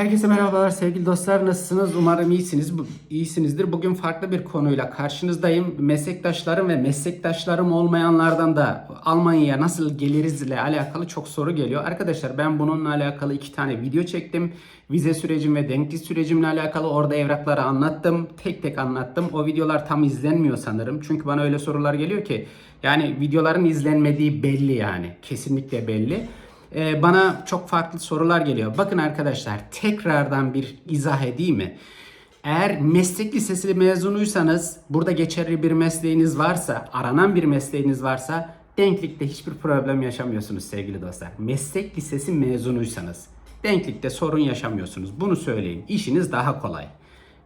Herkese merhabalar sevgili dostlar nasılsınız? Umarım iyisiniz. İyisinizdir. Bugün farklı bir konuyla karşınızdayım. Meslektaşlarım ve meslektaşlarım olmayanlardan da Almanya'ya nasıl gelirizle alakalı çok soru geliyor. Arkadaşlar ben bununla alakalı iki tane video çektim. Vize sürecim ve denklik sürecimle alakalı orada evrakları anlattım. Tek tek anlattım. O videolar tam izlenmiyor sanırım. Çünkü bana öyle sorular geliyor ki yani videoların izlenmediği belli yani. Kesinlikle belli. Ee, bana çok farklı sorular geliyor. Bakın arkadaşlar tekrardan bir izah edeyim mi? Eğer meslek lisesi mezunuysanız, burada geçerli bir mesleğiniz varsa, aranan bir mesleğiniz varsa denklikte hiçbir problem yaşamıyorsunuz sevgili dostlar. Meslek lisesi mezunuysanız denklikte sorun yaşamıyorsunuz. Bunu söyleyeyim. İşiniz daha kolay.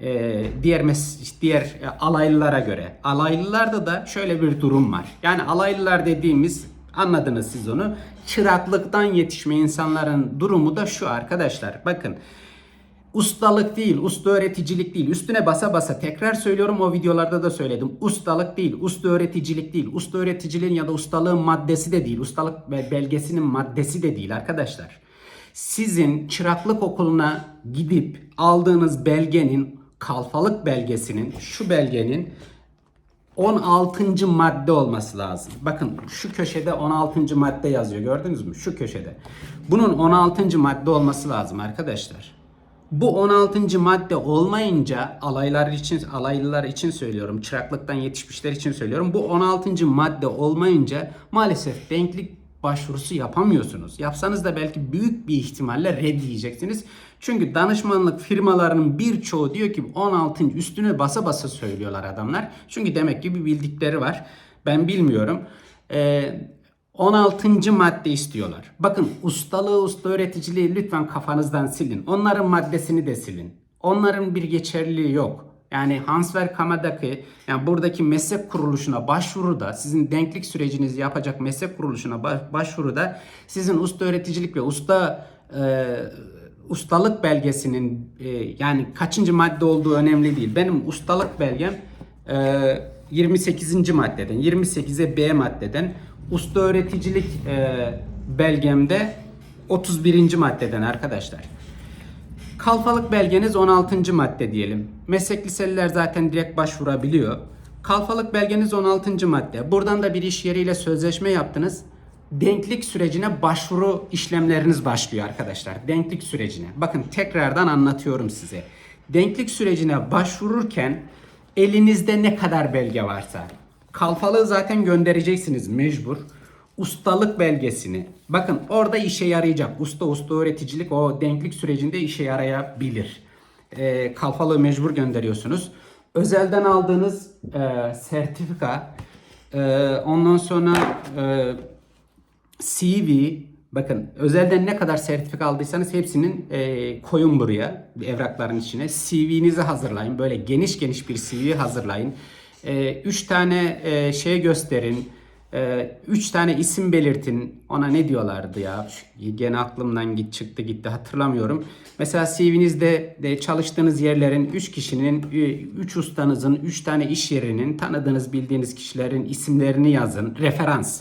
Ee, diğer mes diğer e, alaylılara göre. Alaylılarda da şöyle bir durum var. Yani alaylılar dediğimiz anladınız siz onu. Çıraklıktan yetişme insanların durumu da şu arkadaşlar. Bakın ustalık değil, usta öğreticilik değil. Üstüne basa basa tekrar söylüyorum o videolarda da söyledim. Ustalık değil, usta öğreticilik değil. Usta öğreticiliğin ya da ustalığın maddesi de değil. Ustalık belgesinin maddesi de değil arkadaşlar. Sizin çıraklık okuluna gidip aldığınız belgenin kalfalık belgesinin şu belgenin 16. madde olması lazım. Bakın şu köşede 16. madde yazıyor. Gördünüz mü? Şu köşede. Bunun 16. madde olması lazım arkadaşlar. Bu 16. madde olmayınca alaylar için alaylılar için söylüyorum. Çıraklıktan yetişmişler için söylüyorum. Bu 16. madde olmayınca maalesef denklik başvurusu yapamıyorsunuz. Yapsanız da belki büyük bir ihtimalle red diyeceksiniz. Çünkü danışmanlık firmalarının birçoğu diyor ki 16. üstüne basa basa söylüyorlar adamlar. Çünkü demek ki bir bildikleri var. Ben bilmiyorum. Ee, 16. madde istiyorlar. Bakın ustalığı, usta öğreticiliği lütfen kafanızdan silin. Onların maddesini de silin. Onların bir geçerliliği yok. Yani Hansverkama'daki yani buradaki meslek kuruluşuna başvuruda sizin denklik sürecinizi yapacak meslek kuruluşuna ba- başvuruda sizin usta öğreticilik ve usta e, ustalık belgesinin e, yani kaçıncı madde olduğu önemli değil. Benim ustalık belgem e, 28. maddeden 28'e B maddeden usta öğreticilik e, belgemde 31. maddeden arkadaşlar. Kalfalık belgeniz 16. madde diyelim. Meslek liseliler zaten direkt başvurabiliyor. Kalfalık belgeniz 16. madde. Buradan da bir iş yeriyle sözleşme yaptınız. Denklik sürecine başvuru işlemleriniz başlıyor arkadaşlar. Denklik sürecine. Bakın tekrardan anlatıyorum size. Denklik sürecine başvururken elinizde ne kadar belge varsa kalfalığı zaten göndereceksiniz mecbur ustalık belgesini. Bakın orada işe yarayacak. Usta usta öğreticilik o denklik sürecinde işe yarayabilir. E, kalfalığı mecbur gönderiyorsunuz. Özelden aldığınız e, sertifika, e, ondan sonra e, CV, bakın özelden ne kadar sertifika aldıysanız hepsinin e, koyun buraya evrakların içine. CV'nizi hazırlayın. Böyle geniş geniş bir CV hazırlayın. 3 tane e, şey gösterin. Ee, üç tane isim belirtin. Ona ne diyorlardı ya? Gene aklımdan git çıktı gitti hatırlamıyorum. Mesela CV'nizde de çalıştığınız yerlerin 3 kişinin, 3 ustanızın, 3 tane iş yerinin, tanıdığınız bildiğiniz kişilerin isimlerini yazın. Referans.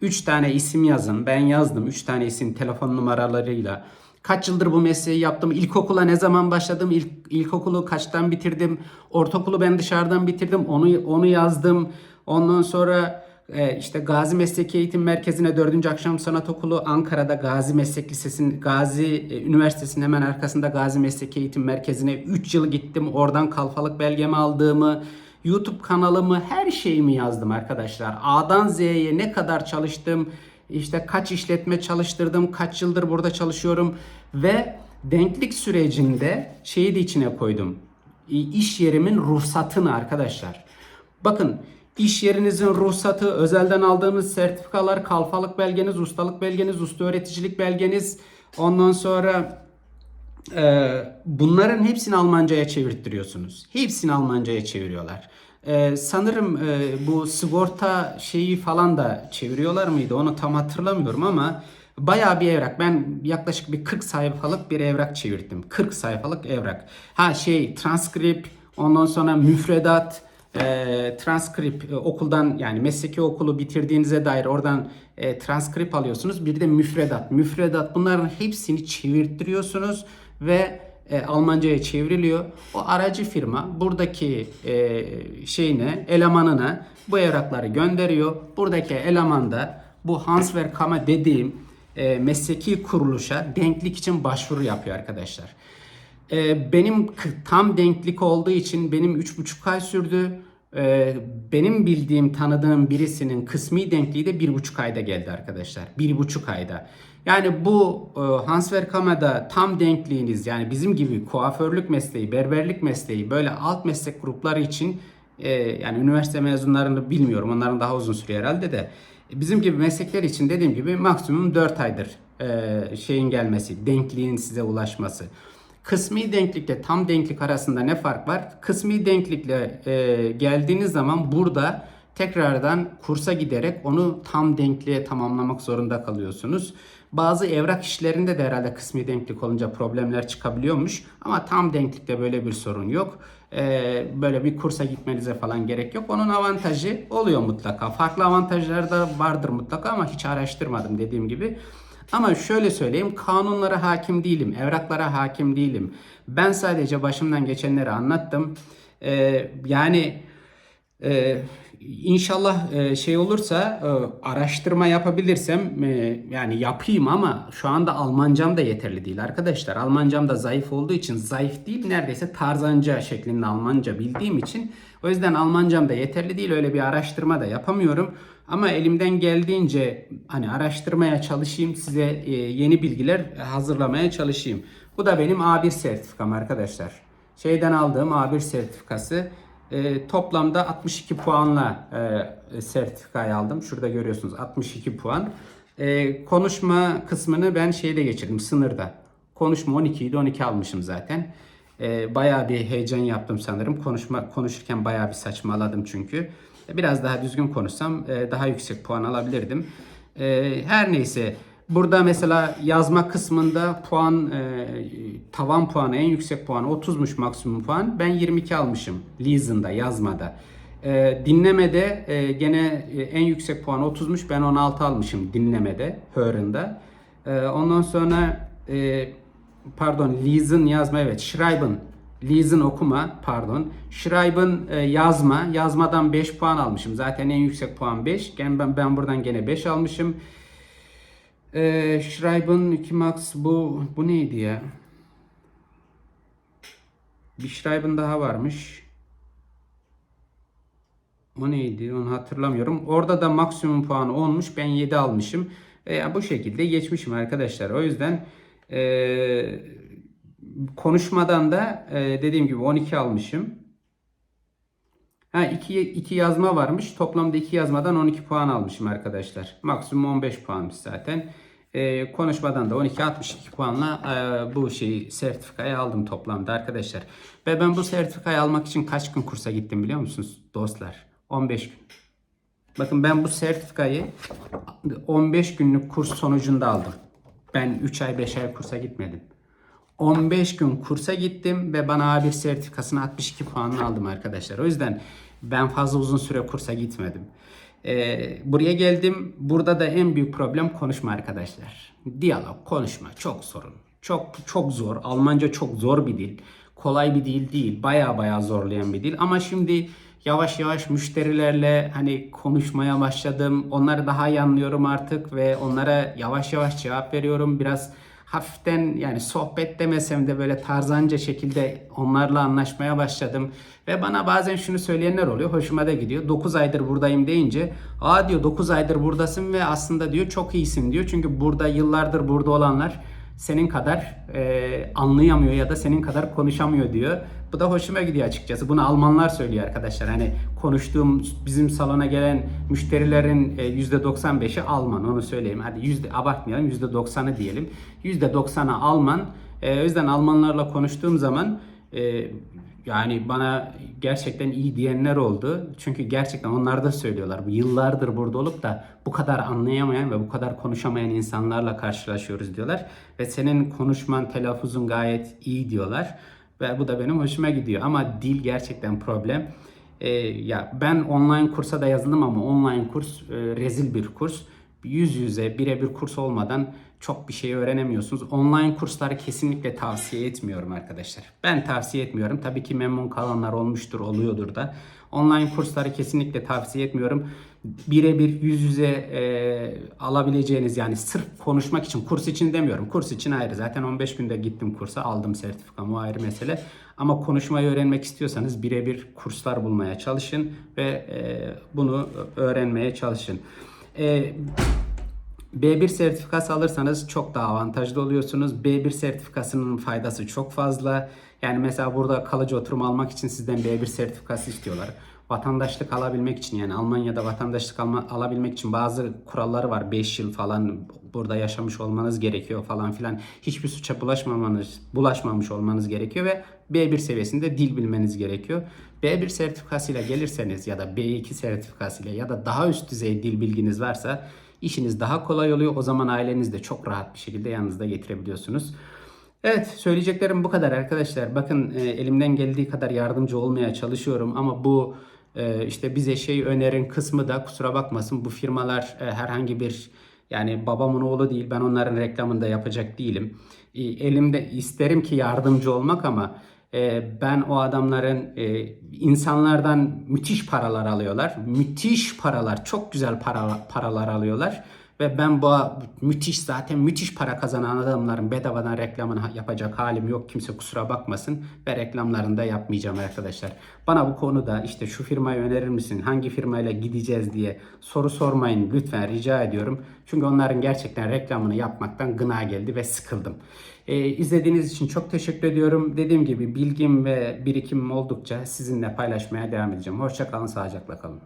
3 tane isim yazın. Ben yazdım. 3 tane isim telefon numaralarıyla. Kaç yıldır bu mesleği yaptım? İlkokula ne zaman başladım? İlk, ilkokulu kaçtan bitirdim? Ortaokulu ben dışarıdan bitirdim. Onu onu yazdım. Ondan sonra e, işte Gazi Mesleki Eğitim Merkezi'ne 4. Akşam Sanat Okulu Ankara'da Gazi Meslek Lisesi'nin Gazi e, Üniversitesi'nin hemen arkasında Gazi Mesleki Eğitim Merkezi'ne 3 yıl gittim. Oradan kalfalık belgemi aldığımı, YouTube kanalımı, her şeyimi yazdım arkadaşlar. A'dan Z'ye ne kadar çalıştım, işte kaç işletme çalıştırdım, kaç yıldır burada çalışıyorum ve denklik sürecinde şeyi de içine koydum. İş yerimin ruhsatını arkadaşlar. Bakın iş yerinizin ruhsatı, özelden aldığınız sertifikalar, kalfalık belgeniz, ustalık belgeniz, usta öğreticilik belgeniz, ondan sonra e, bunların hepsini Almanca'ya çevirttiriyorsunuz. Hepsini Almanca'ya çeviriyorlar. E, sanırım e, bu sigorta şeyi falan da çeviriyorlar mıydı? Onu tam hatırlamıyorum ama bayağı bir evrak. Ben yaklaşık bir 40 sayfalık bir evrak çevirdim. 40 sayfalık evrak. Ha şey transkript, ondan sonra müfredat, e, transkript e, okuldan yani mesleki okulu bitirdiğinize dair oradan e, transkript alıyorsunuz. Bir de müfredat. Müfredat bunların hepsini çevirttiriyorsunuz ve e, Almanca'ya çevriliyor. O aracı firma buradaki e, şeyine, elemanına bu evrakları gönderiyor. Buradaki eleman da bu Hanswerkama dediğim e, mesleki kuruluşa denklik için başvuru yapıyor arkadaşlar. E, benim tam denklik olduğu için benim 3,5 ay sürdü. E, benim bildiğim, tanıdığım birisinin kısmi denkliği de 1,5 ayda geldi arkadaşlar. 1,5 ayda. Yani bu e, Hanswerkama'da tam denkliğiniz yani bizim gibi kuaförlük mesleği, berberlik mesleği böyle alt meslek grupları için e, yani üniversite mezunlarını bilmiyorum. Onların daha uzun sürüyor herhalde de. Bizim gibi meslekler için dediğim gibi maksimum 4 aydır e, şeyin gelmesi, denkliğin size ulaşması. Kısmi denklikle tam denklik arasında ne fark var? Kısmi denklikle e, geldiğiniz zaman burada tekrardan kursa giderek onu tam denkliğe tamamlamak zorunda kalıyorsunuz. Bazı evrak işlerinde de herhalde kısmi denklik olunca problemler çıkabiliyormuş. Ama tam denklikte böyle bir sorun yok. Ee, böyle bir kursa gitmenize falan gerek yok. Onun avantajı oluyor mutlaka. Farklı avantajları da vardır mutlaka ama hiç araştırmadım dediğim gibi. Ama şöyle söyleyeyim kanunlara hakim değilim, evraklara hakim değilim. Ben sadece başımdan geçenleri anlattım. Ee, yani ee, inşallah e, şey olursa e, araştırma yapabilirsem e, yani yapayım ama şu anda Almancam da yeterli değil arkadaşlar. Almancam da zayıf olduğu için zayıf değil neredeyse tarzanca şeklinde Almanca bildiğim için o yüzden Almancam da yeterli değil öyle bir araştırma da yapamıyorum. Ama elimden geldiğince hani araştırmaya çalışayım size yeni bilgiler hazırlamaya çalışayım. Bu da benim A1 sertifikam arkadaşlar. Şeyden aldığım A1 sertifikası. E, toplamda 62 puanla e, sertifikayı aldım. Şurada görüyorsunuz 62 puan. E, konuşma kısmını ben şeyde geçirdim sınırda. Konuşma 12 idi 12 almışım zaten. E, bayağı bir heyecan yaptım sanırım. Konuşma konuşurken bayağı bir saçmaladım çünkü. Biraz daha düzgün konuşsam e, daha yüksek puan alabilirdim. E, her neyse Burada mesela yazma kısmında puan e, tavan puanı en yüksek puan 30'muş maksimum puan. Ben 22 almışım Leason'da yazmada. E, dinlemede e, gene e, en yüksek puan 30'muş ben 16 almışım dinlemede Hör'ünde. E, ondan sonra e, pardon Leason yazma evet Schreiben Leason okuma pardon. Schreiben e, yazma. Yazmadan 5 puan almışım. Zaten en yüksek puan 5. Ben, ben buradan gene 5 almışım. Ee, Schreiben 2 Max bu bu neydi ya? Bir Schreiben daha varmış. O neydi? Onu hatırlamıyorum. Orada da maksimum puanı 10'muş. Ben 7 almışım. E, bu şekilde geçmişim arkadaşlar. O yüzden e, konuşmadan da e, dediğim gibi 12 almışım. Ha iki, iki yazma varmış. Toplamda iki yazmadan 12 puan almışım arkadaşlar. Maksimum 15 puanmış zaten. Ee, konuşmadan da 12 62 puanla e, bu şeyi sertifikayı aldım toplamda arkadaşlar. Ve ben bu sertifikayı almak için kaç gün kursa gittim biliyor musunuz dostlar? 15 gün. Bakın ben bu sertifikayı 15 günlük kurs sonucunda aldım. Ben 3 ay 5 ay kursa gitmedim. 15 gün kursa gittim ve bana A1 sertifikasını 62 puanla aldım arkadaşlar. O yüzden ben fazla uzun süre kursa gitmedim. Ee, buraya geldim. Burada da en büyük problem konuşma arkadaşlar. Diyalog, konuşma çok sorun. Çok çok zor. Almanca çok zor bir dil. Kolay bir dil değil. Baya baya zorlayan bir dil. Ama şimdi yavaş yavaş müşterilerle hani konuşmaya başladım. Onları daha iyi anlıyorum artık ve onlara yavaş yavaş cevap veriyorum. Biraz hafiften yani sohbet demesem de böyle tarzanca şekilde onlarla anlaşmaya başladım. Ve bana bazen şunu söyleyenler oluyor. Hoşuma da gidiyor. 9 aydır buradayım deyince aa diyor 9 aydır buradasın ve aslında diyor çok iyisin diyor. Çünkü burada yıllardır burada olanlar senin kadar e, anlayamıyor ya da senin kadar konuşamıyor diyor. Bu da hoşuma gidiyor açıkçası. Bunu Almanlar söylüyor arkadaşlar. Hani konuştuğum bizim salona gelen müşterilerin e, %95'i Alman onu söyleyeyim. Hadi yüzde abartmayalım %90'ı diyelim. %90'ı Alman. E, o yüzden Almanlarla konuştuğum zaman e, yani bana gerçekten iyi diyenler oldu. Çünkü gerçekten onlar da söylüyorlar. Bu yıllardır burada olup da bu kadar anlayamayan ve bu kadar konuşamayan insanlarla karşılaşıyoruz diyorlar. Ve senin konuşman, telaffuzun gayet iyi diyorlar. Ve bu da benim hoşuma gidiyor. Ama dil gerçekten problem. Ee, ya ben online kursa da yazıldım ama online kurs e, rezil bir kurs. Yüz yüze birebir kurs olmadan çok bir şey öğrenemiyorsunuz. Online kursları kesinlikle tavsiye etmiyorum arkadaşlar. Ben tavsiye etmiyorum. Tabii ki memnun kalanlar olmuştur, oluyordur da. Online kursları kesinlikle tavsiye etmiyorum. Birebir yüz yüze e, alabileceğiniz yani sırf konuşmak için kurs için demiyorum. Kurs için ayrı. Zaten 15 günde gittim kursa aldım sertifikamı ayrı mesele. Ama konuşmayı öğrenmek istiyorsanız birebir kurslar bulmaya çalışın ve e, bunu öğrenmeye çalışın. E, B1 sertifikası alırsanız çok daha avantajlı oluyorsunuz. B1 sertifikasının faydası çok fazla. Yani mesela burada kalıcı oturum almak için sizden B1 sertifikası istiyorlar. Vatandaşlık alabilmek için yani Almanya'da vatandaşlık alma, alabilmek için bazı kuralları var. 5 yıl falan burada yaşamış olmanız gerekiyor falan filan. Hiçbir suça bulaşmamanız, bulaşmamış olmanız gerekiyor ve B1 seviyesinde dil bilmeniz gerekiyor. B1 sertifikasıyla gelirseniz ya da B2 sertifikasıyla ya da daha üst düzey dil bilginiz varsa işiniz daha kolay oluyor. O zaman aileniz de çok rahat bir şekilde yanınızda getirebiliyorsunuz. Evet söyleyeceklerim bu kadar arkadaşlar. Bakın e, elimden geldiği kadar yardımcı olmaya çalışıyorum ama bu e, işte bize şey önerin kısmı da kusura bakmasın bu firmalar e, herhangi bir yani babamın oğlu değil ben onların reklamını da yapacak değilim. E, elimde isterim ki yardımcı olmak ama ben o adamların e, insanlardan müthiş paralar alıyorlar. Müthiş paralar, çok güzel para, paralar alıyorlar. Ve ben bu müthiş zaten müthiş para kazanan adamların bedavadan reklamını yapacak halim yok. Kimse kusura bakmasın ve reklamlarını da yapmayacağım arkadaşlar. Bana bu konuda işte şu firmayı önerir misin? Hangi firmayla gideceğiz diye soru sormayın lütfen rica ediyorum. Çünkü onların gerçekten reklamını yapmaktan gına geldi ve sıkıldım. Ee, izlediğiniz için çok teşekkür ediyorum. Dediğim gibi bilgim ve birikimim oldukça sizinle paylaşmaya devam edeceğim. Hoşçakalın, sağlıcakla kalın.